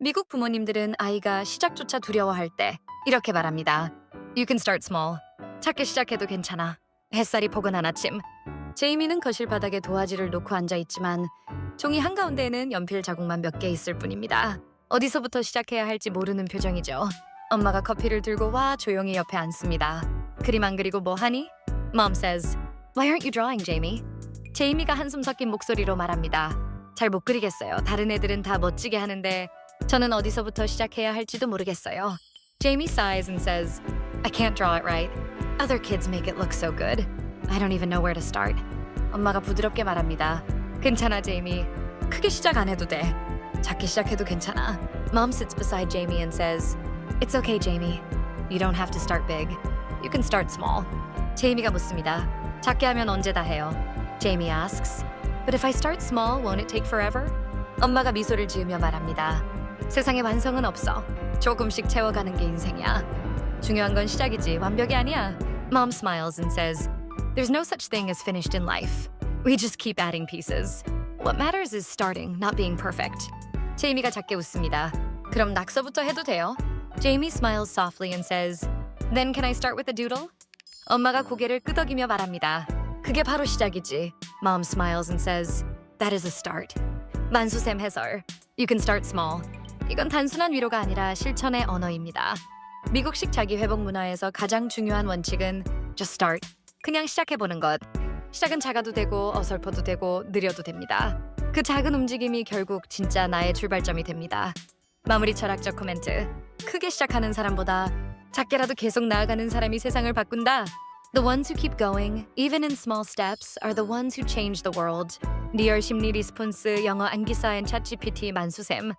미국 부모님들은 아이가 시작조차 두려워할 때 이렇게 말합니다. You can start small. 작게 시작해도 괜찮아. 햇살이 포근한 아침. 제이미는 거실 바닥에 도화지를 놓고 앉아 있지만 종이 한가운데에는 연필 자국만 몇 개 있을 뿐입니다. 어디서부터 시작해야 할지 모르는 표정이죠. 엄마가 커피를 들고 와 조용히 옆에 앉습니다. 그림 안 그리고 뭐 하니? Mom says, Why aren't you drawing, Jamie? 제이미가 한숨 섞인 목소리로 말합니다. 잘 못 그리겠어요. 다른 애들은 다 멋지게 하는데 저는 어디서부터 시작해야 할지도 모르겠어요. Jamie sighs and says, I can't draw it right. Other kids make it look so good. I don't even know where to start. 엄마가 부드럽게 말합니다. 괜찮아, 제이미. 크게 시작 안 해도 돼. 작게 시작해도 괜찮아. Mom sits beside Jamie and says, It's okay, Jamie. You don't have to start big. You can start small. 제이미가 묻습니다. 작게 하면 언제 다 해요? Jamie asks, But if I start small, won't it take forever? 엄마가 미소를 지으며 말합니다. 세상에 완성은 없어. 조금씩 채워가는 게 인생이야. 중요한 건 시작이지 완벽이 아니야. Mom smiles and says, There's no such thing as finished in life. We just keep adding pieces. What matters is starting, not being perfect. 제이미가 작게 웃습니다. 그럼 낙서부터 해도 돼요? Jamie smiles softly and says, Then can I start with a doodle? 엄마가 고개를 끄덕이며 말합니다. 그게 바로 시작이지. Mom smiles and says, That is a start. 만수샘 해설. You can start small. 이건 단순한 위로가 아니라 실천의 언어입니다. 미국식 자기 회복 문화에서 가장 중요한 원칙은 just start. 그냥 시작해보는 것. 시작은 작아도 되고 어설퍼도 되고 느려도 됩니다. 그 작은 움직임이 결국 진짜 나의 출발점이 됩니다. 마무리 철학적 코멘트. 크게 시작하는 사람보다 작게라도 계속 나아가는 사람이 세상을 바꾼다. The ones who keep going, even in small steps, are the ones who change the world. 리얼 심리 리스폰스 영어 안기사인 챗GPT 만수샘.